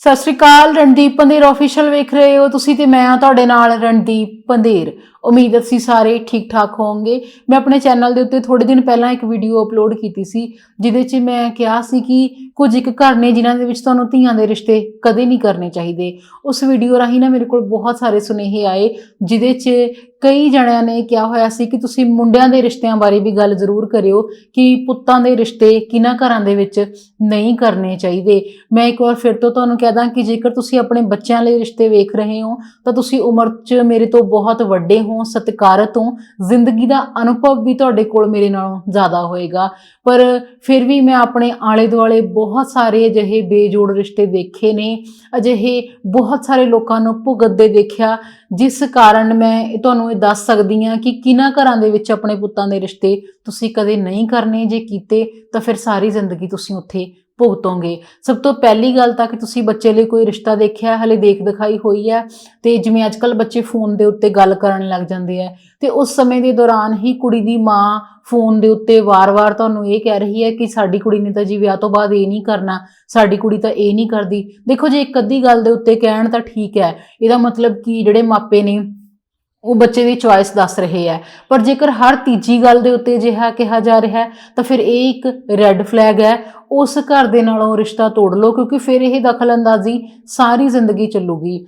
ਸਤਿ ਸ਼੍ਰੀ ਅਕਾਲ, ਰਣਦੀਪ ਪੰਧੇਰ ਆਫੀਸ਼ੀਅਲ ਵੇਖ ਰਹੇ ਹੋ ਤੁਸੀਂ ਤੇ ਮੈਂ ਆ ਤੁਹਾਡੇ ਨਾਲ ਰਣਦੀਪ ਪੰਧੇਰ। ਉਮੀਦ ਅਸੀਂ ਸਾਰੇ ਠੀਕ ਠਾਕ ਹੋਵੋਗੇ। ਮੈਂ ਆਪਣੇ ਚੈਨਲ ਦੇ ਉੱਤੇ ਥੋੜੇ ਦਿਨ ਪਹਿਲਾਂ ਇੱਕ ਵੀਡੀਓ ਅਪਲੋਡ ਕੀਤੀ ਸੀ, ਜਿਹਦੇ 'ਚ ਮੈਂ ਕਿਹਾ ਸੀ ਕਿ ਕੁਝ ਇੱਕ ਘਰ ਨੇ ਜਿਨ੍ਹਾਂ ਦੇ ਵਿੱਚ ਤੁਹਾਨੂੰ ਧੀਆਂ ਦੇ ਰਿਸ਼ਤੇ ਕਦੇ ਨਹੀਂ ਕਰਨੇ ਚਾਹੀਦੇ। ਉਸ ਵੀਡੀਓ ਰਾਹੀਂ ਨਾ ਮੇਰੇ ਕੋਲ ਬਹੁਤ ਸਾਰੇ ਸੁਨੇਹੇ ਆਏ, ਜਿਹਦੇ 'ਚ ਕਈ ਜਣਿਆਂ ਨੇ ਕਿਹਾ ਹੋਇਆ ਸੀ ਕਿ ਤੁਸੀਂ ਮੁੰਡਿਆਂ ਦੇ ਰਿਸ਼ਤਿਆਂ ਬਾਰੇ ਵੀ ਗੱਲ ਜ਼ਰੂਰ ਕਰਿਓ ਕਿ ਪੁੱਤਾਂ ਦੇ ਰਿਸ਼ਤੇ ਕਿਹਨਾਂ ਘਰਾਂ ਦੇ ਵਿੱਚ ਨਹੀਂ ਕਰਨੇ ਚਾਹੀਦੇ। ਮੈਂ ਇੱਕ ਵਾਰ ਫਿਰ ਤੋਂ ਤੁਹਾਨੂੰ ਕਹਿ ਦਾਂ ਕਿ ਜੇਕਰ ਤੁਸੀਂ ਆਪਣੇ ਬੱਚਿਆਂ ਲਈ ਰਿਸ਼ਤੇ ਵੇਖ ਰਹੇ ਹੋ, ਤਾਂ ਤੁਸੀਂ ਉਮਰ 'ਚ ਮੇਰੇ ਤੋਂ ਬਹੁਤ ਵੱਡੇ ਹੋ ਸਤਿਕਾਰਤ ਹੋ ਜ਼ਿੰਦਗੀ ਦਾ ਅਨੁਭਵ ਵੀ ਤੁਹਾਡੇ ਕੋਲ ਮੇਰੇ ਨਾਲੋਂ ਜ਼ਿਆਦਾ ਹੋਏਗਾ। ਪਰ ਫਿਰ ਵੀ ਮੈਂ ਆਪਣੇ ਆਲੇ ਦੁਆਲੇ ਬਹੁਤ ਸਾਰੇ ਅਜਿਹੇ ਬੇਜੋੜ ਰਿਸ਼ਤੇ ਦੇਖੇ ਨੇ, ਅਜਿਹੇ ਬਹੁਤ ਸਾਰੇ ਲੋਕਾਂ ਨੂੰ ਭੁਗਤਦੇ ਦੇਖਿਆ, ਜਿਸ ਕਾਰਨ ਮੈਂ ਤੁਹਾਨੂੰ ਇਹ ਦੱਸ ਸਕਦੀ ਹਾਂ ਕਿ ਕਿਹਨਾਂ ਘਰਾਂ ਦੇ ਵਿੱਚ ਆਪਣੇ ਪੁੱਤਾਂ ਦੇ ਰਿਸ਼ਤੇ ਤੁਸੀਂ ਕਦੇ ਨਹੀਂ ਕਰਨੇ, ਜੇ ਕੀਤੇ ਤਾਂ ਫਿਰ ਸਾਰੀ ਜ਼ਿੰਦਗੀ ਤੁਸੀਂ ਉੱਥੇ ਭੁਗਤੋਗੇ ਸਭ ਤੋਂ ਪਹਿਲੀ ਗੱਲ ਤਾਂ ਕਿ ਤੁਸੀਂ ਬੱਚੇ ਲਈ ਕੋਈ ਰਿਸ਼ਤਾ ਦੇਖਿਆ, ਹਲੇ ਦੇਖ ਦਿਖਾਈ ਹੋਈ ਹੈ ਤੇ ਜਿਵੇਂ ਅੱਜ ਅੱਜਕੱਲ ਬੱਚੇ ਫੋਨ ਦੇ ਉੱਤੇ ਗੱਲ ਕਰਨ ਲੱਗ ਜਾਂਦੇ ਆ ਤੇ ਉਸ ਸਮੇਂ ਦੇ ਦੌਰਾਨ ਹੀ ਕੁੜੀ ਦੀ ਮਾਂ ਫੋਨ ਦੇ ਉੱਤੇ ਵਾਰ-ਵਾਰ ਤੁਹਾਨੂੰ ਇਹ ਕਹਿ ਰਹੀ ਹੈ ਕਿ ਸਾਡੀ ਕੁੜੀ ਨੇ ਤਾਂ ਜੀ ਵਿਆਹ ਤੋਂ ਬਾਅਦ ਇਹ ਨਹੀਂ ਕਰਨਾ, ਸਾਡੀ ਕੁੜੀ ਤਾਂ ਇਹ ਨਹੀਂ ਕਰਦੀ। ਦੇਖੋ ਜੇ ਇੱਕ ਅੱਧੀ ਗੱਲ ਦੇ ਉੱਤੇ ਕਹਿਣ ਤਾਂ ਠੀਕ ਹੈ, ਇਹਦਾ ਮਤਲਬ ਕਿ ਜਿਹੜੇ ਮਾਪੇ ਨੇ ਉਹ ਬੱਚੇ ਦੀ ਚੁਆਇਸ ਦੱਸ ਰਹੇ ਹੈ। ਪਰ ਜੇਕਰ ਹਰ ਤੀਜੀ ਗੱਲ ਦੇ ਉੱਤੇ ਜਿਹਾ ਕਿਹਾ ਜਾ ਰਿਹਾ ਤਾਂ ਫਿਰ ਇਹ ਇੱਕ ਰੈੱਡ ਫਲੈਗ ਹੈ। ਉਸ ਘਰ ਦੇ ਨਾਲੋਂ ਰਿਸ਼ਤਾ ਤੋੜ ਲਓ, ਕਿਉਂਕਿ ਫਿਰ ਇਹ ਦਖਲਅੰਦਾਜ਼ੀ ਸਾਰੀ ਜ਼ਿੰਦਗੀ ਚੱਲੂਗੀ।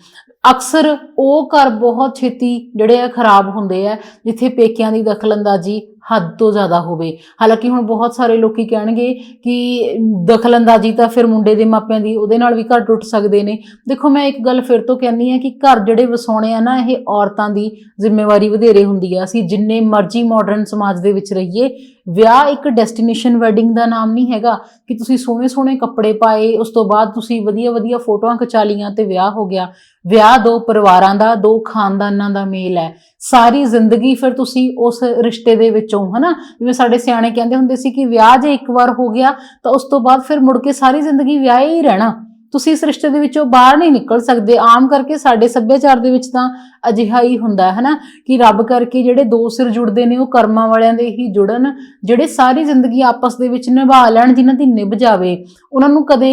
ਅਕਸਰ ਉਹ ਘਰ ਬਹੁਤ ਛੇਤੀ ਜਿਹੜੇ ਆ ਖਰਾਬ ਹੁੰਦੇ ਆ, ਜਿੱਥੇ ਪੇਕਿਆਂ ਦੀ ਦਖਲਅੰਦਾਜ਼ੀ ਹੱਦ ਤੋਂ ਜ਼ਿਆਦਾ ਹੋਵੇ। ਹਾਲਾਂਕਿ ਹੁਣ ਬਹੁਤ ਸਾਰੇ ਲੋਕੀ ਕਹਿਣਗੇ ਕਿ ਦਖਲਅੰਦਾਜ਼ੀ ਤਾਂ ਫਿਰ ਮੁੰਡੇ ਦੇ ਮਾਪਿਆਂ ਦੀ ਉਹਦੇ ਨਾਲ ਵੀ ਘਰ ਟੁੱਟ ਸਕਦੇ ਨੇ। ਦੇਖੋ, ਮੈਂ ਇੱਕ ਗੱਲ ਫਿਰ ਤੋਂ ਕਹਿੰਦੀ ਆ ਕਿ ਘਰ ਜਿਹੜੇ ਵਸਾਉਣੇ ਆ ਨਾ, ਇਹ ਔਰਤਾਂ ਦੀ ਜ਼ਿੰਮੇਵਾਰੀ ਵਧੇਰੇ ਹੁੰਦੀ ਆ। ਅਸੀਂ ਜਿੰਨੇ ਮਰਜ਼ੀ ਮਾਡਰਨ ਸਮਾਜ ਦੇ ਵਿੱਚ ਰਹੀਏ ਵਿਆਹ ਇੱਕ ਡੈਸਟੀਨੇਸ਼ਨ ਵੈਡਿੰਗ ਦਾ ਨਾਮ ਨਹੀਂ ਹੈਗਾ, ਕਿ ਤੁਸੀਂ ਸੋਹਣੇ ਸੋਹਣੇ ਕੱਪੜੇ ਪਾਏ, ਉਸ ਤੋਂ ਬਾਅਦ ਤੁਸੀਂ ਵਧੀਆ ਵਧੀਆ ਫੋਟੋਆਂ ਖਿਚਾ ਲੀਆਂ ਤੇ ਵਿਆਹ ਹੋ ਗਿਆ। ਵਿਆਹ ਦੋ ਪਰਿਵਾਰਾਂ ਦਾ, ਦੋ ਖਾਨਦਾਨਾਂ ਦਾ ਮੇਲ ਹੈ। ਸਾਰੀ ਜ਼ਿੰਦਗੀ ਫਿਰ ਤੁਸੀਂ ਉਸ ਰਿਸ਼ਤੇ ਦੇ ਵਿੱਚੋਂ, ਹਨਾ? ਜਿਵੇਂ ਸਾਡੇ ਸਿਆਣੇ ਕਹਿੰਦੇ ਹੁੰਦੇ ਸੀ ਕਿ ਵਿਆਹ ਜੇ ਇੱਕ ਵਾਰ ਹੋ ਗਿਆ, ਤਾਂ ਉਸ ਤੋਂ ਬਾਅਦ ਫਿਰ ਮੁੜ ਕੇ ਸਾਰੀ ਜ਼ਿੰਦਗੀ ਵਿਆਹ ਹੀ ਰਹਿਣਾ। ਤੁਸੀਂ ਇਸ ਰਿਸ਼ਤੇ ਦੇ ਵਿੱਚੋਂ ਬਾਹਰ ਨਹੀਂ ਨਿਕਲ ਸਕਦੇ। ਆਮ ਕਰਕੇ ਸਾਡੇ ਸੱਭਿਆਚਾਰ ਦੇ ਵਿੱਚ ਤਾਂ ਅਜਿਹਾ ਹੀ ਹੁੰਦਾ ਹੈ ਨਾ ਕਿ ਰੱਬ ਕਰਕੇ ਜਿਹੜੇ ਦੋ ਸਿਰ ਜੁੜਦੇ ਨੇ ਉਹ ਕਰਮਾਂ ਵਾਲਿਆਂ ਦੇ ਹੀ ਜੁੜਨ, ਜਿਹੜੇ ਸਾਰੀ ਜ਼ਿੰਦਗੀ ਆਪਸ ਦੇ ਵਿੱਚ ਨਿਭਾ ਲੈਣ, ਜਿਨ੍ਹਾਂ ਦੀ ਨਿਭ ਜਾਵੇ। ਉਹਨਾਂ ਨੂੰ ਕਦੇ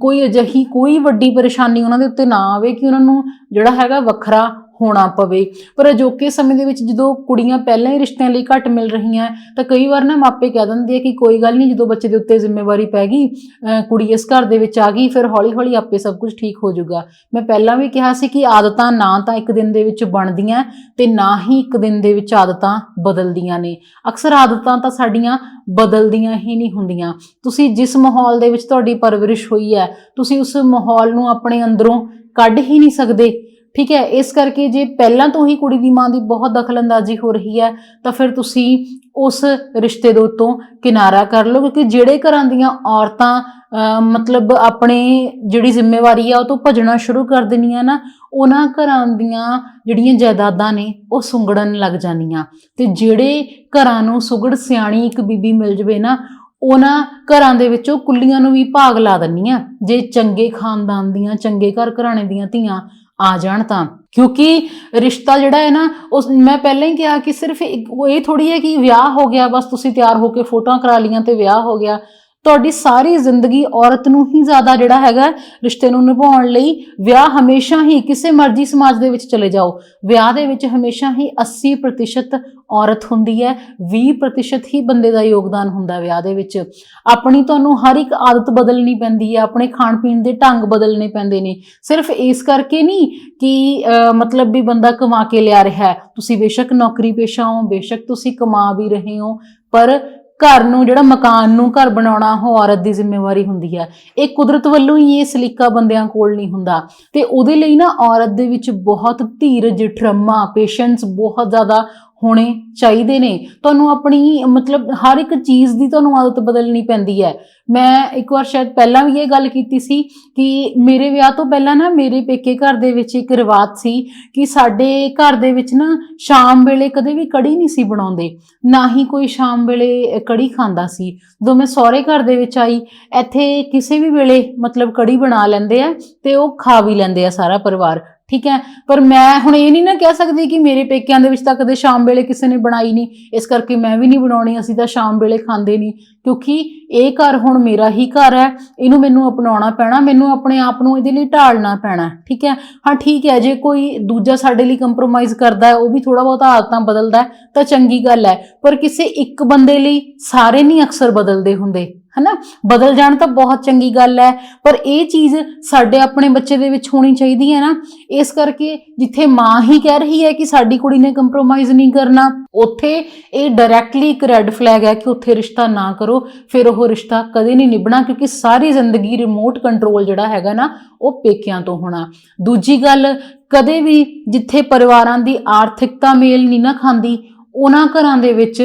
ਕੋਈ ਅਜਿਹੀ ਕੋਈ ਵੱਡੀ ਪਰੇਸ਼ਾਨੀ ਉਹਨਾਂ ਦੇ ਉੱਤੇ ਨਾ ਆਵੇ ਕਿ ਉਹਨਾਂ ਨੂੰ ਜਿਹੜਾ ਹੈਗਾ ਵੱਖਰਾ ਹੋਣਾ ਪਵੇ। ਪਰ ਅਜੋਕੇ ਸਮੇਂ ਦੇ ਵਿੱਚ ਜਦੋਂ ਕੁੜੀਆਂ ਪਹਿਲਾਂ ਹੀ ਰਿਸ਼ਤਿਆਂ ਲਈ ਘੱਟ ਮਿਲ ਰਹੀਆਂ, ਤਾਂ ਕਈ ਵਾਰ ਨਾ ਮਾਪੇ ਕਹਿ ਦਿੰਦੇ ਆ ਕਿ ਕੋਈ ਗੱਲ ਨਹੀਂ, ਜਦੋਂ ਬੱਚੇ ਦੇ ਉੱਤੇ ਜ਼ਿੰਮੇਵਾਰੀ ਪੈ ਗਈ, ਅਹ ਕੁੜੀ ਇਸ ਘਰ ਦੇ ਵਿੱਚ ਆ ਗਈ, ਫਿਰ ਹੌਲੀ-ਹੌਲੀ ਆਪੇ ਸਭ ਕੁਝ ਠੀਕ ਹੋ ਜਾਊਗਾ। ਮੈਂ ਪਹਿਲਾਂ ਵੀ ਕਿਹਾ ਸੀ ਕਿ ਆਦਤਾਂ ਨਾ ਤਾਂ ਇੱਕ ਦਿਨ ਦੇ ਵਿੱਚ ਬਣਦੀਆਂ ਤੇ ਨਾ ਹੀ ਇੱਕ ਦਿਨ ਦੇ ਵਿੱਚ ਆਦਤਾਂ ਬਦਲਦੀਆਂ ਨੇ। ਅਕਸਰ ਆਦਤਾਂ ਤਾਂ ਸਾਡੀਆਂ ਬਦਲਦੀਆਂ ਹੀ ਨਹੀਂ ਹੁੰਦੀਆਂ। ਤੁਸੀਂ ਜਿਸ ਮਾਹੌਲ ਦੇ ਵਿੱਚ ਤੁਹਾਡੀ ਪਰਵਰਿਸ਼ ਹੋਈ ਹੈ, ਤੁਸੀਂ ਉਸ ਮਾਹੌਲ ਨੂੰ ਆਪਣੇ ਅੰਦਰੋਂ ਕੱਢ ਹੀ ਨਹੀਂ ਸਕਦੇ। ਠੀਕ ਹੈ, ਇਸ ਕਰਕੇ ਜੇ ਪਹਿਲਾਂ ਤੋਂ ਹੀ ਕੁੜੀ ਦੀ ਮਾਂ ਦੀ ਬਹੁਤ ਦਖਲਅੰਦਾਜ਼ੀ ਹੋ ਰਹੀ ਹੈ, ਤਾਂ ਫਿਰ ਤੁਸੀਂ ਉਸ ਰਿਸ਼ਤੇ ਦੇ ਉੱਤੋਂ ਕਿਨਾਰਾ ਕਰ ਲਓ, ਕਿਉਂਕਿ ਜਿਹੜੇ ਘਰਾਂ ਦੀਆਂ ਔਰਤਾਂ, ਅਹ, ਮਤਲਬ ਆਪਣੇ ਜਿਹੜੀ ਜ਼ਿੰਮੇਵਾਰੀ ਆ, ਉਹ ਤੋਂ ਭੱਜਣਾ ਸ਼ੁਰੂ ਕਰ ਦਿੰਦੀਆਂ ਨਾ, ਉਹਨਾਂ ਘਰਾਂ ਦੀਆਂ ਜਿਹੜੀਆਂ ਜਾਇਦਾਦਾਂ ਨੇ, ਉਹ ਸੁੰਗੜਨ ਲੱਗ ਜਾਂਦੀਆਂ। ਤੇ ਜਿਹੜੇ ਘਰਾਂ ਨੂੰ ਸੁਗੜ ਸਿਆਣੀ ਇੱਕ ਬੀਬੀ ਮਿਲ ਜਵੇ ਨਾ, ਉਹਨਾਂ ਘਰਾਂ ਦੇ ਵਿੱਚੋਂ ਕੁੱਲੀਆਂ ਨੂੰ ਵੀ ਭਾਗ ਲਾ ਦਿੰਦੀਆਂ, ਜੇ ਚੰਗੇ ਖਾਨਦਾਨ ਦੀਆਂ, ਚੰਗੇ ਘਰ ਘਰਾਣੇ ਦੀਆਂ ਧੀਆਂ ਆ ਜਾਣ ਤਾਂ। ਕਿਉਂਕਿ ਰਿਸ਼ਤਾ ਜਿਹੜਾ ਹੈ ਨਾ, ਉਸ ਮੈਂ ਪਹਿਲਾਂ ਹੀ ਕਿਹਾ ਕਿ ਸਿਰਫ ਇਹ ਥੋੜੀ ਹੈ ਕਿ ਵਿਆਹ ਹੋ ਗਿਆ, ਬਸ ਤੁਸੀਂ ਤਿਆਰ ਹੋ ਕੇ ਫੋਟੋਆਂ ਕਰਾ ਲੀਆਂ ਤੇ ਵਿਆਹ ਹੋ ਗਿਆ। ਤੁਹਾਡੀ ਸਾਰੀ ਜ਼ਿੰਦਗੀ ਔਰਤ ਨੂੰ ਹੀ ਜ਼ਿਆਦਾ ਜਿਹੜਾ ਹੈਗਾ ਰਿਸ਼ਤੇ ਨੂੰ ਨਿਭਾਉਣ ਲਈ ਵਿਆਹ ਹਮੇਸ਼ਾ ਹੀ ਕਿਸੇ ਮਰਜ਼ੀ ਸਮਾਜ ਦੇ ਵਿੱਚ ਚਲੇ ਜਾਓ। ਵਿਆਹ ਦੇ ਵਿੱਚ ਹਮੇਸ਼ਾ ਹੀ 80% ਔਰਤ ਹੁੰਦੀ ਹੈ 20% ਹੀ ਬੰਦੇ ਦਾ ਯੋਗਦਾਨ ਹੁੰਦਾ ਵਿਆਹ ਦੇ ਵਿੱਚ। ਆਪਣੀ ਤੁਹਾਨੂੰ ਹਰ ਇੱਕ ਆਦਤ ਬਦਲਣੀ ਪੈਂਦੀ ਹੈ ਆਪਣੇ ਖਾਣ ਪੀਣ ਦੇ ਢੰਗ ਬਦਲਣੇ ਪੈਂਦੇ ਨੇ। ਸਿਰਫ ਇਸ ਕਰਕੇ ਨਹੀਂ ਕਿ ਅਹ, ਮਤਲਬ ਵੀ ਬੰਦਾ ਕਮਾ ਕੇ ਲਿਆ ਰਿਹਾ ਤੁਸੀਂ ਬੇਸ਼ੱਕ ਨੌਕਰੀ ਪੇਸ਼ਾ ਹੋ ਬੇਸ਼ੱਕ ਤੁਸੀਂ ਕਮਾ ਵੀ ਰਹੇ ਹੋ ਪਰ ਘਰ ਨੂੰ, ਜਿਹੜਾ ਮਕਾਨ ਨੂੰ ਘਰ ਬਣਾਉਣਾ ਉਹ ਔਰਤ ਦੀ ਜ਼ਿੰਮੇਵਾਰੀ ਹੁੰਦੀ ਹੈ ਇਹ ਕੁਦਰਤ ਵੱਲੋਂ ਹੀ ਇਹ ਸਲੀਕਾ ਬੰਦਿਆਂ ਕੋਲ ਨਹੀਂ ਹੁੰਦਾ। ਤੇ ਉਹਦੇ ਲਈ ਨਾ ਔਰਤ ਦੇ ਵਿੱਚ ਬਹੁਤ ਧੀਰਜ ਠਰਮਾ ਪੇਸ਼ੈਂਸ ਬਹੁਤ ਜ਼ਿਆਦਾ ਹੋਣੇ ਚਾਹੀਦੇ ਨੇ। ਤੁਹਾਨੂੰ ਆਪਣੀ, ਮਤਲਬ ਹਰ ਇੱਕ ਚੀਜ਼ ਦੀ ਤੁਹਾਨੂੰ ਆਦਤ ਬਦਲਣੀ ਪੈਂਦੀ ਹੈ। ਮੈਂ ਇੱਕ ਵਾਰ ਸ਼ਾਇਦ ਪਹਿਲਾਂ ਵੀ ਇਹ ਗੱਲ ਕੀਤੀ ਸੀ ਕਿ ਮੇਰੇ ਵਿਆਹ ਤੋਂ ਪਹਿਲਾਂ ਨਾ ਮੇਰੇ ਪੇਕੇ ਘਰ ਦੇ ਵਿੱਚ ਇੱਕ ਰਿਵਾਜ ਸੀ ਕਿ ਸਾਡੇ ਘਰ ਦੇ ਵਿੱਚ ਨਾ ਸ਼ਾਮ ਵੇਲੇ ਕਦੇ ਵੀ ਕੜੀ ਨਹੀਂ ਸੀ ਬਣਾਉਂਦੇ। ਨਾ ਹੀ ਕੋਈ ਸ਼ਾਮ ਵੇਲੇ ਕੜੀ ਖਾਂਦਾ ਸੀ। ਜਦੋਂ ਮੈਂ ਸਹੁਰੇ ਘਰ ਦੇ ਵਿੱਚ ਆਈ, ਇੱਥੇ ਕਿਸੇ ਵੀ ਵੇਲੇ ਮਤਲਬ ਕੜੀ ਬਣਾ ਲੈਂਦੇ ਆ ਤੇ ਉਹ ਖਾ ਵੀ ਲੈਂਦੇ ਆ ਸਾਰਾ ਪਰਿਵਾਰ। ਠੀਕ ਹੈ? ਪਰ ਮੈਂ ਹੁਣ ਇਹ ਨਹੀਂ ਨਾ ਕਹਿ ਸਕਦੀ ਕਿ ਮੇਰੇ ਪੇਕਿਆਂ ਦੇ ਵਿੱਚ ਤਾਂ ਕਦੇ ਸ਼ਾਮ ਵੇਲੇ ਕਿਸੇ ਨੇ ਬਣਾਈ ਨਹੀਂ। ਇਸ ਕਰਕੇ ਮੈਂ ਵੀ ਨਹੀਂ ਬਣਾਉਣੀ, ਅਸੀਂ ਤਾਂ ਸ਼ਾਮ ਵੇਲੇ ਖਾਂਦੇ ਨਹੀਂ। ਕਿਉਂਕਿ ਇਹ ਘਰ ਹੁਣ ਮੇਰਾ ਹੀ ਘਰ ਹੈ, ਇਹਨੂੰ ਮੈਨੂੰ ਅਪਣਾਉਣਾ ਪੈਣਾ, ਮੈਨੂੰ ਆਪਣੇ ਆਪ ਨੂੰ ਇਹਦੇ ਲਈ ਢਾਲਣਾ ਪੈਣਾ, ਠੀਕ ਹੈ? ਹਾਂ, ਠੀਕ ਹੈ, ਜੇ ਕੋਈ ਦੂਜਾ ਸਾਡੇ ਲਈ ਕੰਪਰੋਮਾਈਜ਼ ਕਰਦਾ ਹੈ, ਉਹ ਵੀ ਥੋੜਾ ਬਹੁਤ ਆਦਤਾਂ ਬਦਲਦਾ ਤਾਂ ਚੰਗੀ ਗੱਲ ਹੈ। ਪਰ ਕਿਸੇ ਇੱਕ ਬੰਦੇ ਲਈ ਸਾਰੇ ਨਹੀਂ ਅਕਸਰ ਬਦਲਦੇ ਹੁੰਦੇ। ਹਨਾ? ਬਦਲ ਜਾਣ ਤਾਂ ਬਹੁਤ ਚੰਗੀ ਗੱਲ ਹੈ, ਪਰ ਇਹ ਚੀਜ਼ ਸਾਡੇ ਆਪਣੇ ਬੱਚੇ ਦੇ ਵਿੱਚ ਹੋਣੀ ਚਾਹੀਦੀ ਹੈ ਨਾ। ਇਸ ਕਰਕੇ ਜਿੱਥੇ ਮਾਂ ਹੀ ਕਹਿ ਰਹੀ ਹੈ ਕਿ ਸਾਡੀ ਕੁੜੀ ਨੇ ਕੰਪਰੋਮਾਈਜ਼ ਨਹੀਂ ਕਰਨਾ, ਉੱਥੇ ਇਹ ਡਾਇਰੈਕਟਲੀ ਇੱਕ ਰੈੱਡ ਫਲੈਗ ਹੈ ਕਿ ਉੱਥੇ ਰਿਸ਼ਤਾ ਨਾ ਕਰੋ। ਫਿਰ ਉਹ ਰਿਸ਼ਤਾ ਕਦੇ ਨਹੀਂ ਨਿਭਣਾ, ਕਿਉਂਕਿ ਸਾਰੀ ਜ਼ਿੰਦਗੀ ਰਿਮੋਟ ਕੰਟਰੋਲ ਜਿਹੜਾ ਹੈਗਾ ਨਾ, ਉਹ ਪੇਕਿਆਂ ਤੋਂ ਹੋਣਾ। ਦੂਜੀ ਗੱਲ, ਕਦੇ ਵੀ ਜਿੱਥੇ ਪਰਿਵਾਰਾਂ ਦੀ ਆਰਥਿਕਤਾ ਮੇਲ ਨਹੀਂ ਨਾ ਖਾਂਦੀ, ਉਹਨਾਂ ਘਰਾਂ ਦੇ ਵਿੱਚ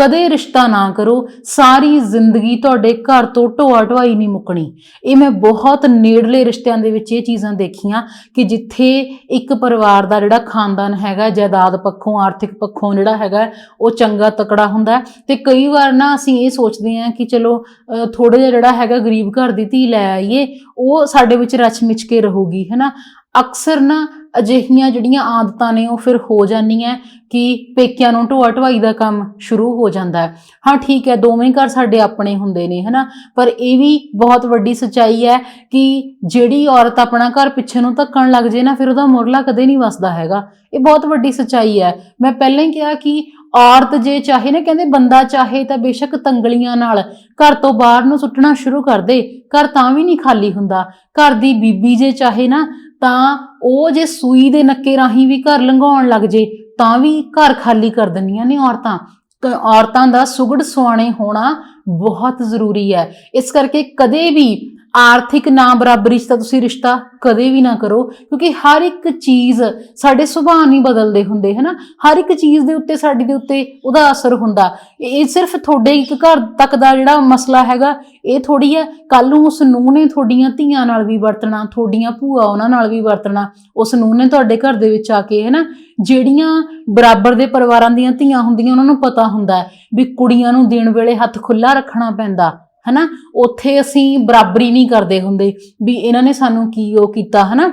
ਕਦੇ ਰਿਸ਼ਤਾ ਨਾ ਕਰੋ, ਸਾਰੀ ਜ਼ਿੰਦਗੀ ਤੁਹਾਡੇ ਘਰ ਤੋਂ ਢੋਆ ਢਵਾਈ ਨਹੀਂ ਮੁੱਕਣੀ। ਇਹ ਮੈਂ ਬਹੁਤ ਨੇੜਲੇ ਰਿਸ਼ਤਿਆਂ ਦੇ ਵਿੱਚ ਇਹ ਚੀਜ਼ਾਂ ਦੇਖੀਆਂ ਕਿ ਜਿੱਥੇ ਇੱਕ ਪਰਿਵਾਰ ਦਾ ਜਿਹੜਾ ਖਾਨਦਾਨ ਹੈਗਾ, ਜਾਇਦਾਦ ਪੱਖੋਂ, ਆਰਥਿਕ ਪੱਖੋਂ ਜਿਹੜਾ ਹੈਗਾ, ਉਹ ਚੰਗਾ ਤਕੜਾ ਹੁੰਦਾ ਤੇ ਕਈ ਵਾਰ ਨਾ ਅਸੀਂ ਇਹ ਸੋਚਦੇ ਹਾਂ ਕਿ ਚਲੋ ਥੋੜਾ ਜਿਹਾ ਜਿਹੜਾ ਹੈਗਾ ਗਰੀਬ ਘਰ ਦੀ ਧੀ ਲੈ ਆਈਏ, ਉਹ ਸਾਡੇ ਵਿੱਚ ਰਚ ਮਿਚ ਕੇ ਰਹੂਗੀ ਹੈਨਾ ਅਕਸਰ ਨਾ ਅਜਿਹੀਆਂ ਜਿਹੜੀਆਂ ਆਦਤਾਂ ਨੇ ਉਹ ਫਿਰ ਹੋ ਜਾਂਦੀਆਂ ਕਿ ਪੇਕਿਆਂ ਨੂੰ ਢੋਆ ਢਵਾਈ ਦਾ ਕੰਮ ਸ਼ੁਰੂ ਹੋ ਜਾਂਦਾ ਹੈ। ਹਾਂ, ਠੀਕ ਹੈ, ਦੋਵੇਂ ਘਰ ਸਾਡੇ ਆਪਣੇ ਹੁੰਦੇ ਨੇ, ਹਨਾ? ਪਰ ਇਹ ਵੀ ਬਹੁਤ ਵੱਡੀ ਸੱਚਾਈ ਹੈ ਕਿ ਜਿਹੜੀ ਔਰਤ ਆਪਣਾ ਘਰ ਪਿੱਛੇ ਨੂੰ ਧੱਕਣ ਲੱਗ ਜੇ ਨਾ, ਫਿਰ ਉਹਦਾ ਮੁਰਲਾ ਕਦੇ ਨਹੀਂ ਵਸਦਾ ਹੈਗਾ। ਇਹ ਬਹੁਤ ਵੱਡੀ ਸੱਚਾਈ ਹੈ। ਮੈਂ ਪਹਿਲਾਂ ਹੀ ਕਿਹਾ ਕਿ ਔਰਤ ਜੇ ਚਾਹੇ ਨਾ, ਕਹਿੰਦੇ ਬੰਦਾ ਚਾਹੇ ਤਾਂ ਬੇਸ਼ੱਕ ਤੰਗਲੀਆਂ ਨਾਲ ਘਰ ਤੋਂ ਬਾਹਰ ਨੂੰ ਸੁੱਟਣਾ ਸ਼ੁਰੂ ਕਰ ਦੇ। ਘਰ ਤਾਂ ਵੀ ਨਹੀਂ ਖਾਲੀ ਹੁੰਦਾ। ਘਰ ਦੀ ਬੀਬੀ ਜੇ ਚਾਹੇ ਨਾ ਤਾਂ ਉਹ ਜੇ ਸੂਈ ਦੇ ਨੱਕੇ ਰਾਹੀਂ ਵੀ ਘਰ ਲੰਘਾਉਣ ਲੱਗ ਜੇ, ਤਾਂ ਵੀ ਘਰ ਖਾਲੀ ਕਰ ਦਿੰਦੀਆਂ ਨੇ ਔਰਤਾਂ। ਔਰਤਾਂ ਦਾ ਸੁਗੜ ਸੁਆਣੇ ਹੋਣਾ ਬਹੁਤ ਜ਼ਰੂਰੀ ਹੈ। ਇਸ ਕਰਕੇ ਕਦੇ ਵੀ ਆਰਥਿਕ ਨਾ ਬਰਾਬਰੀ 'ਚ ਤਾਂ ਤੁਸੀਂ ਰਿਸ਼ਤਾ ਕਦੇ ਵੀ ਨਾ ਕਰੋ, ਕਿਉਂਕਿ ਹਰ ਇੱਕ ਚੀਜ਼ ਸਾਡੇ ਸੁਭਾਅ ਨਹੀਂ ਬਦਲਦੇ ਹੁੰਦੇ, ਹਨਾ? ਹਰ ਇੱਕ ਚੀਜ਼ ਦੇ ਉੱਤੇ ਸਾਡੀ ਦੇ ਉੱਤੇ ਉਹਦਾ ਅਸਰ ਹੁੰਦਾ। ਇਹ ਸਿਰਫ ਤੁਹਾਡੇ ਇੱਕ ਘਰ ਤੱਕ ਦਾ ਜਿਹੜਾ ਮਸਲਾ ਹੈਗਾ, ਇਹ ਥੋੜੀ ਹੈ। ਕੱਲ ਨੂੰ ਉਸ ਨੂੰ ਨੇ ਤੁਹਾਡੀਆਂ ਧੀਆਂ ਨਾਲ ਵੀ ਵਰਤਣਾ, ਤੁਹਾਡੀਆਂ ਭੂਆ ਉਹਨਾਂ ਨਾਲ ਵੀ ਵਰਤਣਾ, ਉਸ ਨੂੰ ਨੇ ਤੁਹਾਡੇ ਘਰ ਦੇ ਵਿੱਚ ਆ ਕੇ, ਹੈਨਾ? ਜਿਹੜੀਆਂ ਬਰਾਬਰ ਦੇ ਪਰਿਵਾਰਾਂ ਦੀਆਂ ਧੀਆਂ ਹੁੰਦੀਆਂ, ਉਹਨਾਂ ਨੂੰ ਪਤਾ ਹੁੰਦਾ ਵੀ ਕੁੜੀਆਂ ਨੂੰ ਦਿਨ ਵੇਲੇ ਹੱਥ ਖੁੱਲਾ ਰੱਖਣਾ ਪੈਂਦਾ। ਹਨਾ? ਉੱਥੇ ਅਸੀਂ ਬਰਾਬਰੀ ਨਹੀਂ ਕਰਦੇ ਹੁੰਦੇ ਵੀ ਇਹਨਾਂ ਨੇ ਸਾਨੂੰ ਕੀ ਉਹ ਕੀਤਾ, ਹਨਾ?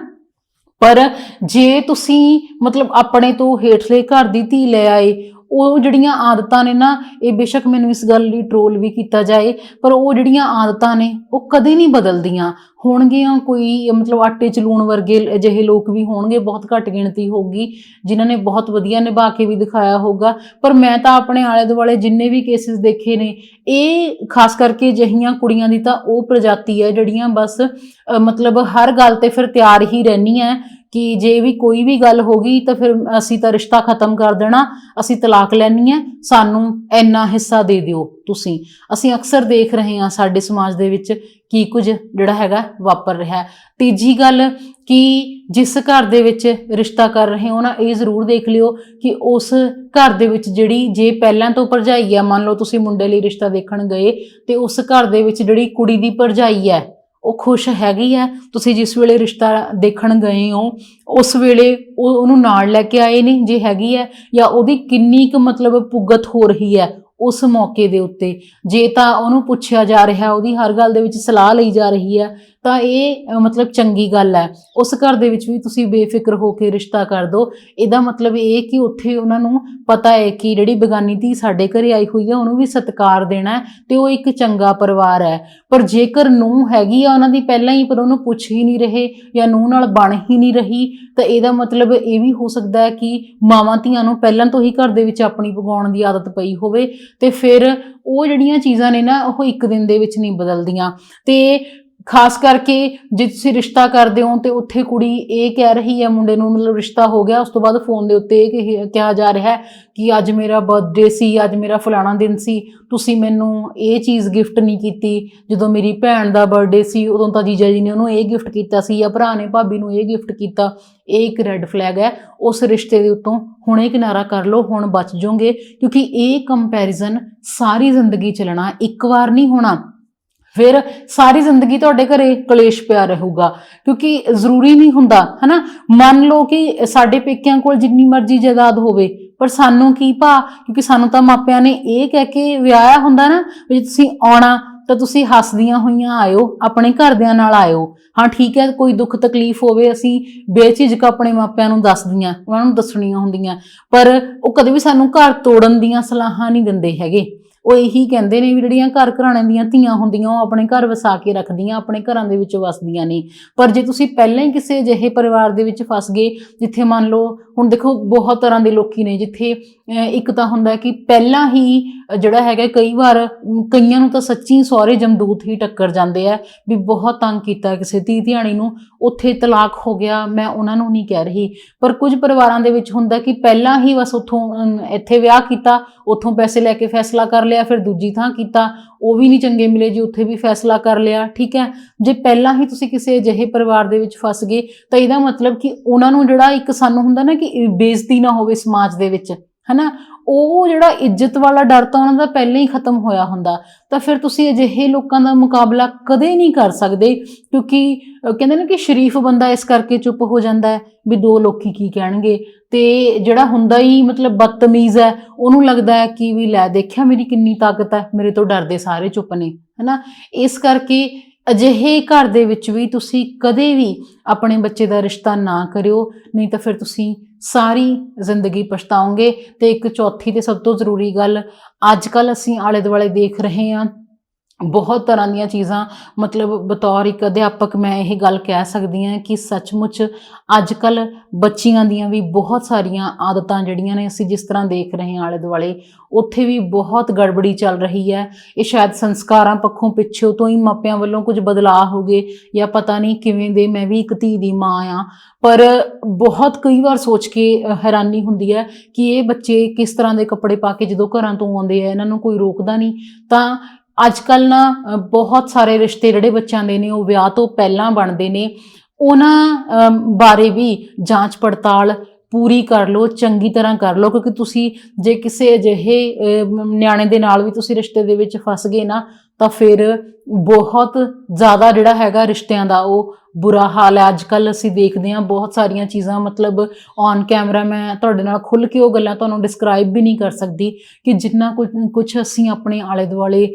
ਪਰ ਜੇ ਤੁਸੀਂ ਮਤਲਬ ਆਪਣੇ ਤੋਂ ਹੇਠਲੇ ਘਰ ਦੀ ਧੀ ਲੈ ਆਏ ਉਹ ਜਿਹੜੀਆਂ ਆਦਤਾਂ ਨੇ ਨਾ, ਇਹ ਬੇਸ਼ੱਕ ਮੈਨੂੰ ਇਸ ਗੱਲ ਲਈ ਟ੍ਰੋਲ ਵੀ ਕੀਤਾ ਜਾਏ, ਪਰ ਉਹ ਜਿਹੜੀਆਂ ਆਦਤਾਂ ਨੇ, ਉਹ ਕਦੇ ਨਹੀਂ ਬਦਲਦੀਆਂ। ਹੋਣਗੀਆਂ ਕੋਈ, ਮਤਲਬ ਆਟੇ ਚ ਲੂਣ ਵਰਗੇ ਅਜਿਹੇ ਲੋਕ ਵੀ ਹੋਣਗੇ, ਬਹੁਤ ਘੱਟ ਗਿਣਤੀ ਹੋਊਗੀ, ਜਿਨ੍ਹਾਂ ਨੇ ਬਹੁਤ ਵਧੀਆ ਨਿਭਾ ਕੇ ਵੀ ਦਿਖਾਇਆ ਹੋਊਗਾ। ਪਰ ਮੈਂ ਤਾਂ ਆਪਣੇ ਆਲੇ ਦੁਆਲੇ ਜਿੰਨੇ ਵੀ ਕੇਸਿਸ ਦੇਖੇ ਨੇ, ਇਹ ਖਾਸ ਕਰਕੇ ਜਹੀਆਂ ਕੁੜੀਆਂ ਦੀ ਤਾਂ ਉਹ ਪ੍ਰਜਾਤੀ ਹੈ, ਜਿਹੜੀਆਂ ਬਸ ਮਤਲਬ ਹਰ ਗੱਲ ਤੇ ਫਿਰ ਤਿਆਰ ਹੀ ਰਹਿਣੀਆਂ ਕਿ ਜੇ ਵੀ ਕੋਈ ਵੀ ਗੱਲ ਹੋ ਗਈ ਤਾਂ ਫਿਰ ਅਸੀਂ ਤਾਂ ਰਿਸ਼ਤਾ ਖਤਮ ਕਰ ਦੇਣਾ, ਅਸੀਂ ਤਲਾਕ ਲੈਣੀ ਹੈ, ਸਾਨੂੰ ਇੰਨਾ ਹਿੱਸਾ ਦੇ ਦਿਓ ਤੁਸੀਂ। ਅਸੀਂ ਅਕਸਰ ਦੇਖ ਰਹੇ ਹਾਂ ਸਾਡੇ ਸਮਾਜ ਦੇ ਵਿੱਚ ਕੀ ਕੁਝ ਜਿਹੜਾ ਹੈਗਾ ਵਾਪਰ ਰਿਹਾ। ਹੈ ਤੀਜੀ ਗੱਲ ਕਿ ਜਿਸ ਘਰ ਦੇ ਵਿੱਚ ਰਿਸ਼ਤਾ ਕਰ ਰਹੇ ਹੋ ਨਾ, ਇਹ ਜ਼ਰੂਰ ਦੇਖ ਲਿਓ ਕਿ ਉਸ ਘਰ ਦੇ ਵਿੱਚ ਜਿਹੜੀ ਜੇ ਪਹਿਲਾਂ ਤੋਂ ਭਰਜਾਈ ਆ, ਮੰਨ ਲਓ ਤੁਸੀਂ ਮੁੰਡੇ ਲਈ ਰਿਸ਼ਤਾ ਦੇਖਣ ਗਏ ਤੇ ਉਸ ਘਰ ਦੇ ਵਿੱਚ ਜਿਹੜੀ ਕੁੜੀ ਦੀ ਭਰਜਾਈ ਹੈ ਉਹ ਖੁਸ਼ ਹੈਗੀ ਹੈ ਤੁਸੀਂ ਜਿਸ ਵੇਲੇ ਰਿਸ਼ਤਾ ਦੇਖਣ ਗਏ ਹੋ, ਉਸ ਵੇਲੇ ਉਹ ਉਹਨੂੰ ਨਾਲ ਲੈ ਕੇ ਆਏ ਨੇ ਜੇ ਹੈਗੀ ਹੈ ਜਾਂ ਉਹਦੀ ਕਿੰਨੀ ਕੁ ਮਤਲਬ ਪੁੱਗਤ ਹੋ ਰਹੀ ਹੈ ਉਸ ਮੌਕੇ ਦੇ ਉੱਤੇ। ਜੇ ਤਾਂ ਉਹਨੂੰ ਪੁੱਛਿਆ ਜਾ ਰਿਹਾ, ਉਹਦੀ ਹਰ ਗੱਲ ਦੇ ਵਿੱਚ ਸਲਾਹ ਲਈ ਜਾ ਰਹੀ ਹੈ ਤਾਂ ਇਹ ਮਤਲਬ ਚੰਗੀ ਗੱਲ ਹੈ। ਉਸ ਘਰ ਦੇ ਵਿੱਚ ਵੀ ਤੁਸੀਂ ਬੇਫਿਕਰ ਹੋ ਕੇ ਰਿਸ਼ਤਾ ਕਰ ਦਿਓ ਇਹਦਾ ਮਤਲਬ ਇਹ ਕਿ ਉੱਥੇ ਉਹਨਾਂ ਨੂੰ ਪਤਾ ਹੈ ਕਿ ਜਿਹੜੀ ਬੇਗਾਨੀ ਧੀ ਸਾਡੇ ਘਰੇ ਆਈ ਹੋਈ ਹੈ ਉਹਨੂੰ ਵੀ ਸਤਿਕਾਰ ਦੇਣਾ ਤੇ ਉਹ ਇੱਕ ਚੰਗਾ ਪਰਿਵਾਰ ਹੈ। ਪਰ ਜੇਕਰ ਨੂੰ ਹੈਗੀ ਆ ਉਹਨਾਂ ਦੀ ਪਹਿਲਾਂ ਹੀ, ਪਰ ਉਹਨੂੰ ਪੁੱਛ ਹੀ ਨਹੀਂ ਰਹੇ ਜਾਂ ਨੂੰ ਨਾਲ ਬਣ ਹੀ ਨਹੀਂ ਰਹੀ, ਤਾਂ ਇਹਦਾ ਮਤਲਬ ਇਹ ਵੀ ਹੋ ਸਕਦਾ ਹੈ ਕਿ ਮਾਵਾਂ ਧੀਆਂ ਨੂੰ ਪਹਿਲਾਂ ਤੋਂ ਹੀ ਘਰ ਦੇ ਵਿੱਚ ਆਪਣੀ ਪਕਾਉਣ ਦੀ ਆਦਤ ਪਈ ਹੋਵੇ ਤੇ ਫਿਰ ਉਹ ਜਿਹੜੀਆਂ ਚੀਜ਼ਾਂ ਨੇ ਨਾ, ਉਹ ਇੱਕ ਦਿਨ ਦੇ ਵਿੱਚ ਨਹੀਂ ਬਦਲਦੀਆਂ। ਤੇ ਖਾਸ ਕਰਕੇ ਜੇ ਤੁਸੀਂ ਰਿਸ਼ਤਾ ਕਰਦੇ ਹੋ ਤੇ ਉੱਥੇ ਕੁੜੀ ਇਹ ਕਹਿ ਰਹੀ ਹੈ, ਮੁੰਡੇ ਨੂੰ ਮਤਲਬ ਰਿਸ਼ਤਾ ਹੋ ਗਿਆ, ਉਸ ਤੋਂ ਬਾਅਦ ਫੋਨ ਦੇ ਉੱਤੇ ਇਹ ਕਹੀ- ਕਿਹਾ ਜਾ ਰਿਹਾ ਹੈ ਕਿ ਅੱਜ ਮੇਰਾ ਬਰਥਡੇ ਸੀ, ਅੱਜ ਮੇਰਾ ਫਲਾਣਾ ਦਿਨ ਸੀ, ਤੁਸੀਂ ਮੈਨੂੰ ਇਹ ਚੀਜ਼ ਗਿਫਟ ਨਹੀਂ ਕੀਤੀ। ਜਦੋਂ ਮੇਰੀ ਭੈਣ ਦਾ ਬਰਥਡੇ ਸੀ, ਉਦੋਂ ਤਾਂ ਜੀਜਾ ਜੀ ਨੇ ਉਹਨੂੰ ਇਹ ਗਿਫਟ ਕੀਤਾ ਸੀ, ਜਾਂ ਭਰਾ ਨੇ ਭਾਬੀ ਨੂੰ ਇਹ ਗਿਫਟ ਕੀਤਾ। ਇਹ ਇੱਕ ਰੈੱਡ ਫਲੈਗ ਹੈ। ਉਸ ਰਿਸ਼ਤੇ ਦੇ ਉੱਤੋਂ ਹੁਣੇ ਕਿਨਾਰਾ ਕਰ ਲਓ, ਹੁਣ ਬਚ ਜਾਓਗੇ, ਕਿਉਂਕਿ ਇਹ ਕੰਪੈਰੀਜ਼ਨ ਸਾਰੀ ਜ਼ਿੰਦਗੀ ਚੱਲਣਾ ਇੱਕ ਵਾਰ ਨਹੀਂ ਹੋਣਾ। ਫਿਰ ਸਾਰੀ ਜ਼ਿੰਦਗੀ ਤੁਹਾਡੇ ਘਰੇ ਕਲੇਸ਼ ਪਿਆ ਰਹੂਗਾ, ਕਿਉਂਕਿ ਜ਼ਰੂਰੀ ਨਹੀਂ ਹੁੰਦਾ, ਹਨਾ? ਮੰਨ ਲਓ ਕਿ ਸਾਡੇ ਪੇਕਿਆਂ ਕੋਲ ਜਿੰਨੀ ਮਰਜ਼ੀ ਜਾਇਦਾਦ ਹੋਵੇ, ਪਰ ਸਾਨੂੰ ਕੀ ਭਾ? ਕਿਉਂਕਿ ਸਾਨੂੰ ਤਾਂ ਮਾਪਿਆਂ ਨੇ ਇਹ ਕਹਿ ਕੇ ਵਿਆਹਿਆ ਹੁੰਦਾ ਨਾ, ਵੀ ਤੁਸੀਂ ਆਉਣਾ ਤਾਂ ਤੁਸੀਂ ਹੱਸਦੀਆਂ ਹੋਈਆਂ ਆਇਓ, ਆਪਣੇ ਘਰਦਿਆਂ ਨਾਲ ਆਇਓ। ਹਾਂ, ਠੀਕ ਹੈ, ਕੋਈ ਦੁੱਖ ਤਕਲੀਫ ਹੋਵੇ, ਅਸੀਂ ਬੇਝਿਜਕ ਆਪਣੇ ਮਾਪਿਆਂ ਨੂੰ ਦੱਸਦੀਆਂ, ਉਹਨਾਂ ਨੂੰ ਦੱਸਣੀਆਂ ਹੁੰਦੀਆਂ, ਪਰ ਉਹ ਕਦੇ ਵੀ ਸਾਨੂੰ ਘਰ ਤੋੜਨ ਦੀਆਂ ਸਲਾਹਾਂ ਨਹੀਂ ਦਿੰਦੇ ਹੈਗੇ। ਉਹ ਇਹੀ ਕਹਿੰਦੇ ਨੇ ਵੀ ਜਿਹੜੀਆਂ ਘਰ ਘਰਾਣੇ ਦੀਆਂ ਧੀਆਂ ਹੁੰਦੀਆਂ ਉਹ ਆਪਣੇ ਘਰ ਵਸਾ ਕੇ ਰੱਖਦੀਆਂ ਆਪਣੇ ਘਰਾਂ ਦੇ ਵਿੱਚ ਵਸਦੀਆਂ ਨੇ। ਪਰ ਜੇ ਤੁਸੀਂ ਪਹਿਲਾਂ ਹੀ ਕਿਸੇ ਅਜਿਹੇ ਪਰਿਵਾਰ ਦੇ ਵਿੱਚ ਫਸ ਗਏ ਜਿੱਥੇ ਮੰਨ ਲਓ ਹੁਣ ਦੇਖੋ ਬਹੁਤ ਤਰ੍ਹਾਂ ਦੇ ਲੋਕੀ ਨੇ ਜਿੱਥੇ ਅਹ, ਇੱਕ ਤਾਂ ਹੁੰਦਾ ਕਿ ਪਹਿਲਾਂ ਹੀ ਜਿਹੜਾ ਹੈਗਾ ਕਈ ਵਾਰ ਕਈਆਂ ਨੂੰ ਤਾਂ ਸੱਚੀ ਸਹੁਰੇ ਜਮਦੂਤ ਹੀ ਟੱਕਰ ਜਾਂਦੇ ਆ ਵੀ ਬਹੁਤ ਤੰਗ ਕੀਤਾ ਕਿਸੇ ਧੀ ਧਿਆਣੀ ਨੂੰ, ਉੱਥੇ ਤਲਾਕ ਹੋ ਗਿਆ, ਮੈਂ ਉਹਨਾਂ ਨੂੰ ਨਹੀਂ ਕਹਿ ਰਹੀ। ਪਰ ਕੁਝ ਪਰਿਵਾਰਾਂ ਦੇ ਵਿੱਚ ਹੁੰਦਾ ਕਿ ਪਹਿਲਾਂ ਹੀ ਬਸ ਉੱਥੋਂ ਇੱਥੇ ਵਿਆਹ ਕੀਤਾ, ਉੱਥੋਂ ਪੈਸੇ ਲੈ ਕੇ ਫੈਸਲਾ ਕਰ ਲਿਆ, ਫਿਰ ਦੂਜੀ ਥਾਂ ਕੀਤਾ, ਉਹ ਵੀ ਨਹੀਂ ਚੰਗੇ ਮਿਲੇ ਜੀ, ਉੱਥੇ ਵੀ ਫੈਸਲਾ ਕਰ ਲਿਆ, ਠੀਕ ਹੈ? ਜੇ ਪਹਿਲਾਂ ਹੀ ਤੁਸੀਂ ਕਿਸੇ ਅਜਿਹੇ ਪਰਿਵਾਰ ਦੇ ਵਿੱਚ ਫਸ ਗਏ, ਤਾਂ ਇਹਦਾ ਮਤਲਬ ਕਿ ਉਹਨਾਂ ਨੂੰ ਜਿਹੜਾ ਇੱਕ ਸਾਨੂੰ ਹੁੰਦਾ ਨਾ ਕਿ ਬੇਇੱਜ਼ਤੀ ਨਾ ਹੋਵੇ ਸਮਾਜ ਦੇ ਵਿੱਚ ਹਨਾ? ਉਹ ਜਿਹੜਾ ਇੱਜ਼ਤ ਵਾਲਾ ਡਰ ਤਾਂ ਉਹਨਾਂ ਦਾ ਪਹਿਲਾਂ ਹੀ ਖਤਮ ਹੋਇਆ ਹੁੰਦਾ। ਤਾਂ ਫਿਰ ਤੁਸੀਂ ਅਜਿਹੇ ਲੋਕਾਂ ਦਾ ਮੁਕਾਬਲਾ ਕਦੇ ਨਹੀਂ ਕਰ ਸਕਦੇ, ਕਿਉਂਕਿ ਕਹਿੰਦੇ ਨੇ ਕਿ ਸ਼ਰੀਫ ਬੰਦਾ ਇਸ ਕਰਕੇ ਚੁੱਪ ਹੋ ਜਾਂਦਾ ਹੈ ਵੀ ਦੋ ਲੋਕੀ ਕੀ ਕਹਿਣਗੇ। ਤੇ ਜਿਹੜਾ ਹੁੰਦਾ ਹੀ ਮਤਲਬ ਬਦਤਮੀਜ਼ ਹੈ, ਉਹਨੂੰ ਲੱਗਦਾ ਹੈ ਕਿ ਵੀ ਲੈ ਦੇਖਿਆ ਮੇਰੀ ਕਿੰਨੀ ਤਾਕਤ ਹੈ, ਮੇਰੇ ਤੋਂ ਡਰਦੇ ਸਾਰੇ ਚੁੱਪ ਨੇ, ਹਨਾ? ਇਸ ਕਰਕੇ ਅਜਿਹੇ ਘਰ ਦੇ ਵਿੱਚ ਵੀ ਤੁਸੀਂ ਕਦੇ ਵੀ ਆਪਣੇ ਬੱਚੇ ਦਾ ਰਿਸ਼ਤਾ ਨਾ ਕਰਿਓ, ਨਹੀਂ ਤਾਂ ਫਿਰ ਤੁਸੀਂ ਸਾਰੀ ਜ਼ਿੰਦਗੀ ਪਛਤਾਓਗੇ। ਤੇ ਇੱਕ ਚੌਥੀ ਤੇ ਸਭ ਤੋਂ ਜ਼ਰੂਰੀ ਗੱਲ, ਅੱਜ ਕੱਲ ਅਸੀਂ ਆਲੇ ਦੁਆਲੇ ਦੇਖ ਰਹੇ ਹਾਂ ਬਹੁਤ ਤਰ੍ਹਾਂ ਦੀਆਂ ਚੀਜ਼ਾਂ, ਮਤਲਬ ਬਤੌਰ ਇੱਕ ਅਧਿਆਪਕ ਮੈਂ ਇਹ ਗੱਲ ਕਹਿ ਸਕਦੀ ਹਾਂ ਕਿ ਸੱਚਮੁੱਚ ਅੱਜ ਕੱਲ ਬੱਚੀਆਂ ਦੀਆਂ ਵੀ ਬਹੁਤ ਸਾਰੀਆਂ ਆਦਤਾਂ ਜਿਹੜੀਆਂ ਨੇ ਅਸੀਂ ਜਿਸ ਤਰ੍ਹਾਂ ਦੇਖ ਰਹੇ ਹਾਂ ਆਲੇ ਦੁਆਲੇ ਉੱਥੇ ਵੀ ਬਹੁਤ ਗੜਬੜੀ ਚੱਲ ਰਹੀ ਹੈ। ਇਹ ਸ਼ਾਇਦ ਸੰਸਕਾਰਾਂ ਪੱਖੋਂ ਪਿੱਛੋਂ ਤੋਂ ਹੀ ਮਾਪਿਆਂ ਵੱਲੋਂ ਕੁਝ ਬਦਲਾਅ ਹੋ ਗਏ ਜਾਂ ਪਤਾ ਨਹੀਂ ਕਿਵੇਂ ਦੇ ਮੈਂ ਵੀ ਇੱਕ ਧੀ ਦੀ ਮਾਂ ਆ ਪਰ ਬਹੁਤ ਕਈ ਵਾਰ ਸੋਚ ਕੇ ਹੈਰਾਨੀ ਹੁੰਦੀ ਹੈ ਕਿ ਇਹ ਬੱਚੇ ਕਿਸ ਤਰ੍ਹਾਂ ਦੇ ਕੱਪੜੇ ਪਾ ਕੇ ਜਦੋਂ ਘਰਾਂ ਤੋਂ ਆਉਂਦੇ ਆ, ਇਹਨਾਂ ਨੂੰ ਕੋਈ ਰੋਕਦਾ ਨਹੀਂ। ਤਾਂ ਅੱਜ ਕੱਲ ਨਾ ਬਹੁਤ ਸਾਰੇ ਰਿਸ਼ਤੇ ਜਿਹੜੇ ਬੱਚਿਆਂ ਦੇ ਨੇ, ਉਹ ਵਿਆਹ ਤੋਂ ਪਹਿਲਾਂ ਬਣਦੇ ਨੇ। ਉਹਨਾਂ ਬਾਰੇ ਵੀ ਜਾਂਚ ਪੜਤਾਲ ਪੂਰੀ ਕਰ ਲਓ, ਚੰਗੀ ਤਰ੍ਹਾਂ ਕਰ ਲਓ, ਕਿਉਂਕਿ ਤੁਸੀਂ ਜੇ ਕਿਸੇ ਅਜਿਹੇ ਨਿਆਣੇ ਦੇ ਨਾਲ ਵੀ ਤੁਸੀਂ ਰਿਸ਼ਤੇ ਦੇ ਵਿੱਚ ਫਸ ਗਏ ਨਾ, ਤਾਂ ਫਿਰ ਬਹੁਤ ਜ਼ਿਆਦਾ ਜਿਹੜਾ ਹੈਗਾ ਰਿਸ਼ਤਿਆਂ ਦਾ ਉਹ ਬੁਰਾ ਹਾਲ ਹੈ। ਅੱਜ ਕੱਲ ਅਸੀਂ ਦੇਖਦੇ ਹਾਂ ਬਹੁਤ ਸਾਰੀਆਂ ਚੀਜ਼ਾਂ, ਮਤਲਬ ਔਨ ਕੈਮਰਾ ਮੈਂ ਤੁਹਾਡੇ ਨਾਲ ਖੁੱਲ ਕੇ ਉਹ ਗੱਲਾਂ ਤੁਹਾਨੂੰ ਡਿਸਕ੍ਰਾਈਬ ਵੀ ਨਹੀਂ ਕਰ ਸਕਦੀ ਕਿ ਜਿੰਨਾ ਕੁਝ ਕੁਝ ਅਸੀਂ ਆਪਣੇ ਆਲੇ ਦੁਆਲੇ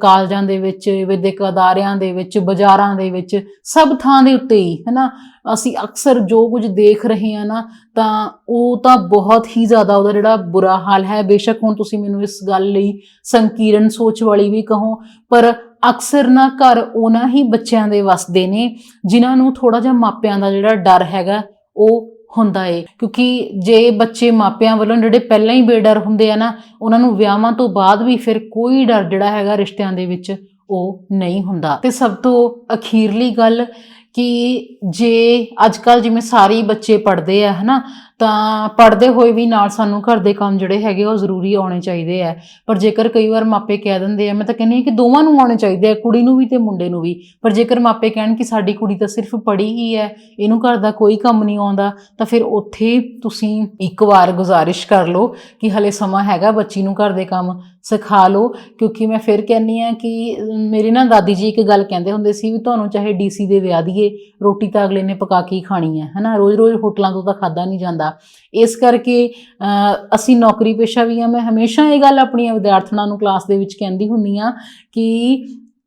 ਕਾਲਜਾਂ ਦੇ ਵਿੱਚ, ਵਿਦਿਅਕ ਅਦਾਰਿਆਂ ਦੇ ਵਿੱਚ, ਬਾਜ਼ਾਰਾਂ ਦੇ ਵਿੱਚ ਸਭ ਥਾਂ ਦੇ ਉੱਤੇ ਹੀ, ਹੈਨਾ? ਅਸੀਂ ਅਕਸਰ ਜੋ ਕੁਝ ਦੇਖ ਰਹੇ ਹਾਂ ਨਾ, ਤਾਂ ਉਹ ਤਾਂ ਬਹੁਤ ਹੀ ਜ਼ਿਆਦਾ ਉਹਦਾ ਜਿਹੜਾ ਬੁਰਾ ਹਾਲ ਹੈ। ਬੇਸ਼ੱਕ ਹੁਣ ਤੁਸੀਂ ਮੈਨੂੰ ਇਸ ਗੱਲ ਲਈ ਸੰਕੀਰਨ ਸੋਚ ਵਾਲੀ ਵੀ ਕਹੋ, ਪਰ ਅਕਸਰ ਨਾ ਘਰ ਉਹਨਾਂ ਹੀ ਬੱਚਿਆਂ ਦੇ ਵਸਦੇ ਨੇ, ਜਿਨ੍ਹਾਂ ਨੂੰ ਥੋੜਾ ਜਿਹਾ ਮਾਪਿਆਂ ਦਾ ਜਿਹੜਾ ਡਰ ਹੈਗਾ, ਉਹ ਹੁੰਦਾ ਏ। ਕਿਉਂਕਿ ਜੇ ਬੱਚੇ ਮਾਪਿਆਂ ਵੱਲੋਂ ਜਿਹੜੇ ਪਹਿਲਾਂ ਹੀ ਬੇਡਰ ਹੁੰਦੇ ਆ ਨਾ, ਉਹਨਾਂ ਨੂੰ ਵਿਆਹਾਂ ਤੋਂ ਬਾਅਦ ਵੀ ਫਿਰ ਕੋਈ ਡਰ ਜਿਹੜਾ ਹੈਗਾ ਰਿਸ਼ਤਿਆਂ ਦੇ ਵਿੱਚ ਉਹ ਨਹੀਂ ਹੁੰਦਾ। ਤੇ ਸਭ ਤੋਂ ਅਖੀਰਲੀ ਗੱਲ ਕਿ ਜੇ ਅੱਜ ਕੱਲ ਜਿਵੇਂ ਸਾਰੇ ਬੱਚੇ ਪੜ੍ਹਦੇ ਆ, ਹਨਾ ਤਾਂ ਪੜ੍ਹਦੇ ਹੋਏ ਵੀ ਨਾਲ ਸਾਨੂੰ ਘਰ ਦੇ ਕੰਮ ਜਿਹੜੇ ਹੈਗੇ ਉਹ ਜ਼ਰੂਰੀ ਆਉਣੇ ਚਾਹੀਦੇ ਆ। ਪਰ ਜੇਕਰ ਕਈ ਵਾਰ ਮਾਪੇ ਕਹਿ ਦਿੰਦੇ ਆ, ਮੈਂ ਤਾਂ ਕਹਿੰਦੀ ਹਾਂ ਕਿ ਦੋਵਾਂ ਨੂੰ ਆਉਣੇ ਚਾਹੀਦੇ ਆ, ਕੁੜੀ ਨੂੰ ਵੀ ਤੇ ਮੁੰਡੇ ਨੂੰ ਵੀ। ਪਰ ਜੇਕਰ ਮਾਪੇ ਕਹਿਣ ਕਿ ਸਾਡੀ ਕੁੜੀ ਤਾਂ ਸਿਰਫ ਪੜ੍ਹੀ ਹੀ ਹੈ, ਇਹਨੂੰ ਘਰ ਦਾ ਕੋਈ ਕੰਮ ਨਹੀਂ ਆਉਂਦਾ, ਤਾਂ ਫਿਰ ਉੱਥੇ ਤੁਸੀਂ ਇੱਕ ਵਾਰ ਗੁਜ਼ਾਰਿਸ਼ ਕਰ ਲਓ ਕਿ ਹਲੇ ਸਮਾਂ ਹੈਗਾ ਬੱਚੀ ਨੂੰ ਘਰ ਦੇ ਕੰਮ ਸਿਖਾ ਲਓ। ਕਿਉਂਕਿ ਮੈਂ ਫਿਰ ਕਹਿੰਨੀ ਆ ਕਿ ਮੇਰੇ ਨਾ ਦਾਦੀ ਜੀ ਇੱਕ ਗੱਲ ਕਹਿੰਦੇ ਹੁੰਦੇ ਸੀ ਵੀ ਤੁਹਾਨੂੰ ਚਾਹੇ ਡੀਸੀ ਦੇ ਵਿਆਹ ਦੀਏ, ਰੋਟੀ ਤਾਂ ਅਗਲੇ ਨੇ ਪਕਾ ਕੇ ਹੀ ਖਾਣੀ ਹੈ, ਹਨਾ? ਰੋਜ਼-ਰੋਜ਼ ਹੋਟਲਾਂ ਤੋਂ ਤਾਂ ਖਾਦਾ ਨਹੀਂ ਜਾਂਦਾ। ਇਸ ਕਰਕੇ ਅ, ਅਸੀਂ ਨੌਕਰੀ ਪੇਸ਼ਾ ਵੀ ਆ ਮੈਂ ਹਮੇਸ਼ਾ ਇਹ ਗੱਲ ਆਪਣੀਆਂ ਵਿਦਿਆਰਥਣਾਂ ਨੂੰ ਕਲਾਸ ਦੇ ਵਿੱਚ ਕਹਿੰਦੀ ਹੁੰਦੀ ਆ ਕਿ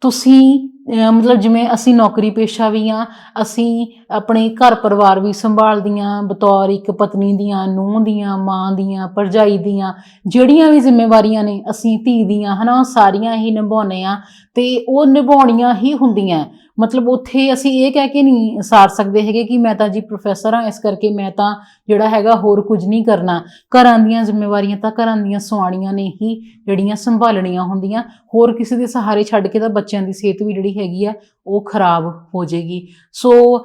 ਤੁਸੀਂ ਅ, ਮਤਲਬ ਜਿਵੇਂ ਅਸੀਂ ਨੌਕਰੀ ਪੇਸ਼ਾ ਵੀ ਆ ਅਸੀਂ ਆਪਣੇ ਘਰ ਪਰਿਵਾਰ ਵੀ ਸੰਭਾਲਦੀਆਂ ਬਤੌਰ ਇੱਕ ਪਤਨੀ ਦੀਆਂ ਨੂੰਹ ਦੀਆਂ ਮਾਂ ਦੀਆਂ ਭਰਜਾਈ ਦੀਆਂ ਜਿਹੜੀਆਂ ਵੀ ਜ਼ਿੰਮੇਵਾਰੀਆਂ ਨੇ ਅਸੀਂ ਧੀ ਦੀਆਂ ਹਨਾ ਉਹ ਸਾਰੀਆਂ ਹੀ ਨਿਭਾਉਨੇ ਆ ਤੇ ਉਹ ਨਿਭਾਉਣੀਆਂ ਹੀ ਹੁੰਦੀਆਂ। ਮਤਲਬ ਉੱਥੇ ਅਸੀਂ ਇਹ ਕਹਿ ਕੇ ਨਹੀਂ ਸਾਰ ਸਕਦੇ ਹੈਗੇ ਕਿ ਮੈਂ ਤਾਂ ਜੀ ਪ੍ਰੋਫੈਸਰ ਹਾਂ, ਇਸ ਕਰਕੇ ਮੈਂ ਤਾਂ ਜਿਹੜਾ ਹੈਗਾ ਹੋਰ ਕੁਝ ਨਹੀਂ ਕਰਨਾ। ਘਰਾਂ ਦੀਆਂ ਜ਼ਿੰਮੇਵਾਰੀਆਂ ਤਾਂ ਘਰਾਂ ਦੀਆਂ ਸੁਆਣੀਆਂ ਨੇ ਹੀ ਜਿਹੜੀਆਂ ਸੰਭਾਲਣੀਆਂ ਹੁੰਦੀਆਂ। ਹੋਰ ਕਿਸੇ ਦੇ ਸਹਾਰੇ ਛੱਡ ਕੇ ਤਾਂ ਬੱਚਿਆਂ ਦੀ ਸਿਹਤ ਵੀ ਜਿਹੜੀ ਹੈਗੀ ਆ, ਉਹ ਖਰਾਬ ਹੋ ਜਾਏਗੀ ਸੋ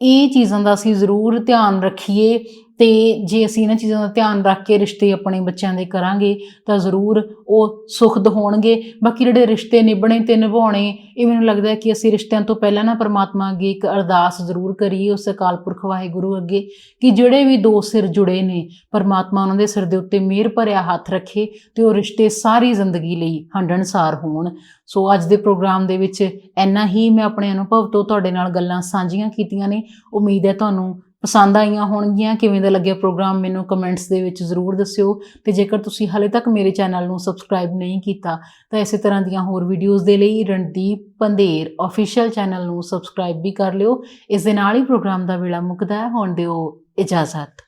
ਇਹ ਚੀਜ਼ਾਂ ਦਾ ਅਸੀਂ ਜ਼ਰੂਰ ਧਿਆਨ ਰੱਖੀਏ। ਤੇ ਜੇ ਅਸੀਂ ਇਹਨਾਂ ਚੀਜ਼ਾਂ ਦਾ ਧਿਆਨ ਰੱਖ ਕੇ ਰਿਸ਼ਤੇ ਆਪਣੇ ਬੱਚਿਆਂ ਦੇ ਕਰਾਂਗੇ, ਤਾਂ ਜ਼ਰੂਰ ਉਹ ਸੁਖਦ ਹੋਣਗੇ। ਬਾਕੀ ਜਿਹੜੇ ਰਿਸ਼ਤੇ ਨਿਭਣੇ ਤੇ ਨਿਭਾਉਣੇ, ਇਹ ਮੈਨੂੰ ਲੱਗਦਾ ਕਿ ਅਸੀਂ ਰਿਸ਼ਤਿਆਂ ਤੋਂ ਪਹਿਲਾਂ ਨਾ ਪਰਮਾਤਮਾ ਅੱਗੇ ਇੱਕ ਅਰਦਾਸ ਜ਼ਰੂਰ ਕਰੀਏ ਉਸ ਅਕਾਲ ਪੁਰਖ ਵਾਹਿਗੁਰੂ ਅੱਗੇ, ਕਿ ਜਿਹੜੇ ਵੀ ਦੋ ਸਿਰ ਜੁੜੇ ਨੇ, ਪਰਮਾਤਮਾ ਉਹਨਾਂ ਦੇ ਸਿਰ ਦੇ ਉੱਤੇ ਮਿਹਰ ਭਰਿਆ ਹੱਥ ਰੱਖੇ ਤੇ ਉਹ ਰਿਸ਼ਤੇ ਸਾਰੀ ਜ਼ਿੰਦਗੀ ਲਈ ਹੰਢਣਸਾਰ ਹੋਣ। ਸੋ ਅੱਜ ਦੇ ਪ੍ਰੋਗਰਾਮ ਦੇ ਵਿੱਚ ਇੰਨਾ ਹੀ ਮੈਂ ਆਪਣੇ ਅਨੁਭਵ ਤੋਂ ਤੁਹਾਡੇ ਨਾਲ ਗੱਲਾਂ ਸਾਂਝੀਆਂ ਕੀਤੀਆਂ ਨੇ। ਉਮੀਦ ਹੈ ਤੁਹਾਨੂੰ ਪਸੰਦ ਆਈਆਂ ਹੋਣਗੀਆਂ, ਕਿਵੇਂ ਦਾ ਲੱਗਿਆ ਪ੍ਰੋਗਰਾਮ, ਮੈਨੂੰ ਕਮੈਂਟਸ ਦੇ ਵਿੱਚ ਜ਼ਰੂਰ ਦੱਸਿਓ। ਤੇ ਜੇਕਰ ਤੁਸੀਂ ਹਾਲੇ ਤੱਕ ਮੇਰੇ ਚੈਨਲ ਨੂੰ ਸਬਸਕ੍ਰਾਈਬ ਨਹੀਂ ਕੀਤਾ, ਤਾਂ ਇਸੇ ਤਰ੍ਹਾਂ ਦੀਆਂ ਹੋਰ ਵੀਡੀਓਜ਼ ਦੇ ਲਈ ਰਣਦੀਪ ਪੰਧੇਰ ਅਫੀਸ਼ੀਅਲ ਚੈਨਲ ਨੂੰ ਸਬਸਕ੍ਰਾਈਬ ਵੀ ਕਰ ਲਿਓ। ਇਸ ਦੇ ਨਾਲ ਹੀ ਪ੍ਰੋਗਰਾਮ ਦਾ ਵੇਲਾ ਮੁੱਕਦਾ ਹੈ। ਹੁਣ ਦਿਓ ਇਜਾਜ਼ਤ।